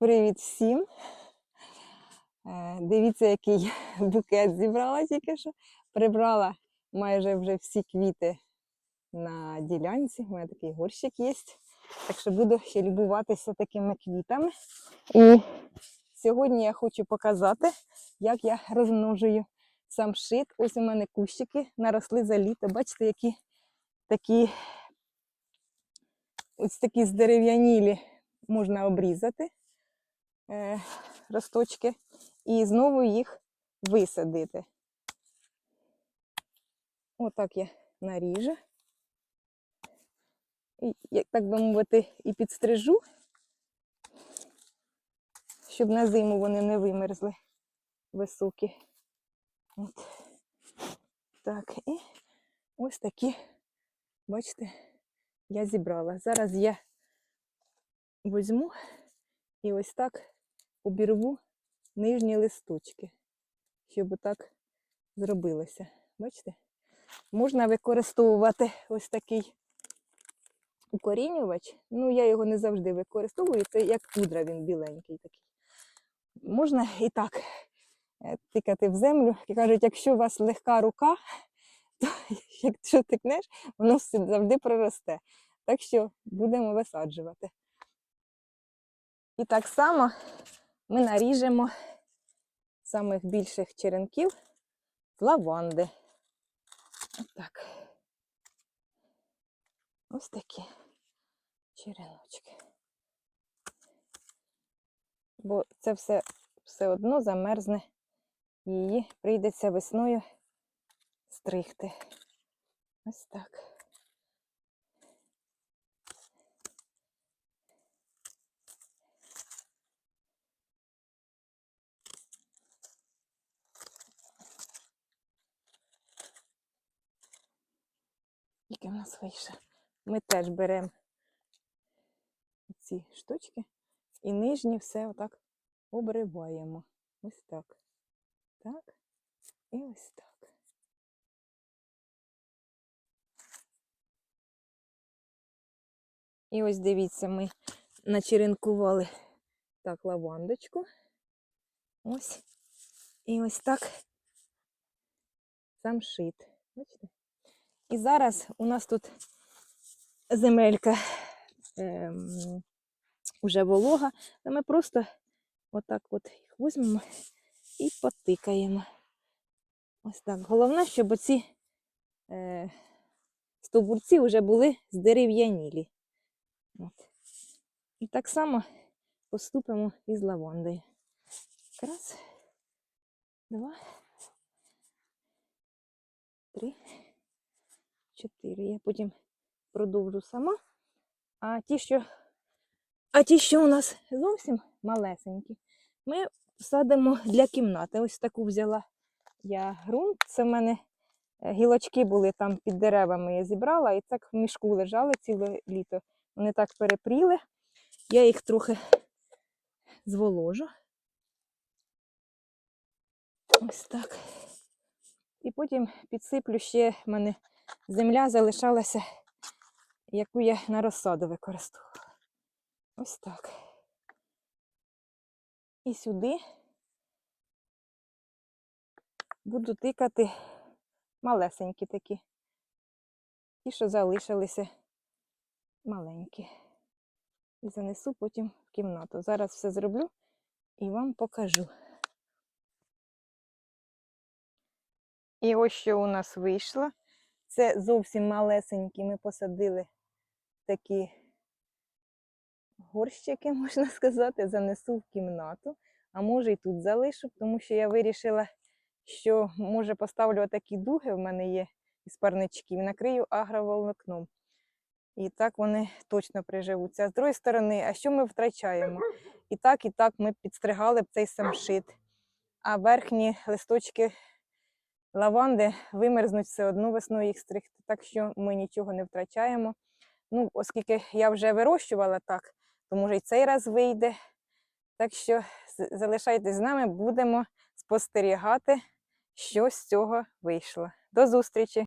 Привіт всім! Е, Дивіться, який букет зібрала тільки що. Прибрала майже вже всі квіти на ділянці. У мене такий горщик є. Так що буду ще любуватися такими квітами. І сьогодні я хочу показати, як я розмножую сам шит. Ось у мене кущики наросли за літо. Бачите, які такі ось такі здерев'янілі можна обрізати росточки і знову їх висадити. Отак я наріжу. І, як так би мовити, і підстрижу, щоб на зиму вони не вимерзли високі. От. Так, і ось такі, бачите, я зібрала. Зараз я візьму і ось так обірву нижні листочки, щоб так зробилося. Бачите? Можна використовувати ось такий укорінювач. Ну, я його не завжди використовую, це як пудра, він біленький такий. Можна і так е, тикати в землю. І кажуть, якщо у вас легка рука, то якщо тикнеш, воно завжди проросте. Так що будемо висаджувати. І так само ми наріжемо самих більших черенків з лаванди. Отак. Ось такі череночки. Бо це все, все одно замерзне. Її прийдеться весною стригти. Ось так. Скільки в нас вийшло? Ми теж беремо ці штучки і нижні все отак обриваємо. Ось так. Так. І ось так. І ось дивіться, ми начеренкували так лавандочку. Ось. І ось так сам шит. Бачите? І зараз у нас тут земелька ем, уже волога, то ми просто отак от їх візьмемо і потикаємо. Ось так. Головне, щоб оці е, стовбурці вже були здерев'янілі. І так само поступимо із лавандою. Раз, два, три, чотири. Я потім продовжу сама. А ті, що, а ті, що у нас зовсім малесенькі, ми садимо для кімнати. Ось таку взяла я ґрунт. Це в мене е, гілочки були там під деревами. Я зібрала і так в мішку лежали ціле літо. Вони так перепріли. Я їх трохи зволожу. Ось так. І потім підсиплю ще в мене земля залишалася, яку я на розсаду використовувала. Ось так. І сюди буду тикати малесенькі такі. Ті, що залишилися маленькі. І занесу потім в кімнату. Зараз все зроблю і вам покажу. І ось що у нас вийшло. Це зовсім малесенькі. Ми посадили такі горщики, можна сказати, занесу в кімнату, а може і тут залишу, тому що я вирішила, що може поставлю такі дуги, в мене є із парничків, накрию агроволокном. І так вони точно приживуться. А з другої сторони, а що ми втрачаємо? І так, і так ми підстригали б цей самшит. А верхні листочки лаванди вимерзнуть все одно весною їх стригти, так що ми нічого не втрачаємо. Ну, оскільки я вже вирощувала так, то може і цей раз вийде. Так що залишайтесь з нами, будемо спостерігати, що з цього вийшло. До зустрічі!